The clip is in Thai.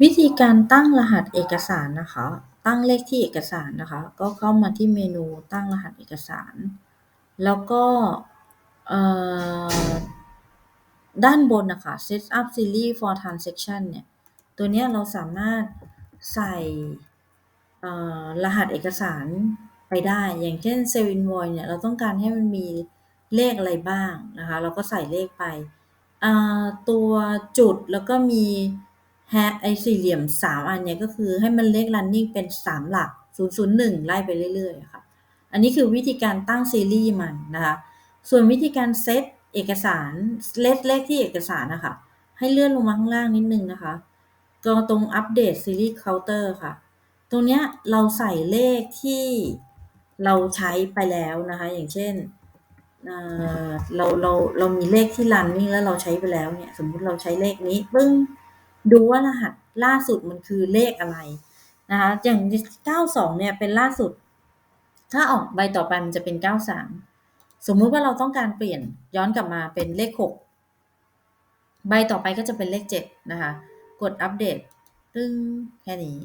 วิธีการตั้งรหัสเอกสารนะคะ ตั้งเลขที่เอกสารนะคะ ก็เข้ามาที่เมนูตั้งรหัสเอกสาร แล้วก็ด้านบนนะคะ set up series for transaction เนี่ย ตัวเนี้ยเราสามารถใส่รหัสเอกสารไปได้ อย่างเช่น sell invoice เนี่ย เราต้องการให้มันมีเลขอะไรบ้างนะคะ เราก็ใส่เลขไปตัวจุดแล้วก็มี แฮไอสี่เหลี่ยม3อันเนี่ยก็คือให้มันเลข running เป็น3หลัก001ไล่ไปเรื่อยๆค่ะ อันนี้คือวิธีการตั้งซีรีส์มันนะคะ ส่วนวิธีการเซตเอกสารเลขเลขที่เอกสารนะคะ ให้เลื่อนลงมาข้างล่างนิดนึงนะคะ ก็ตรงอัปเดตซีรีส์เคาน์เตอร์ค่ะ ตรงเนี้ยเราใส่เลขที่เราใช้ไปแล้วนะคะ อย่างเช่นเราเราเรามีเลขที่รันนี่แล้วเราใช้ไปแล้วเนี่ย สมมุติเราใช้เลขนี้ปึ้ง ดูว่ารหัสล่าสุดมันคือเลขอะไรนะคะอย่าง 92 เนี่ยเป็นล่าสุด ถ้าออกใบต่อไปมันจะเป็น 93 สมมุติว่าเราต้องการเปลี่ยนย้อนกลับมาเป็นเลข 6 ใบต่อไปก็จะเป็นเลข 7 นะคะ กดอัปเดตตึ้งแค่นี้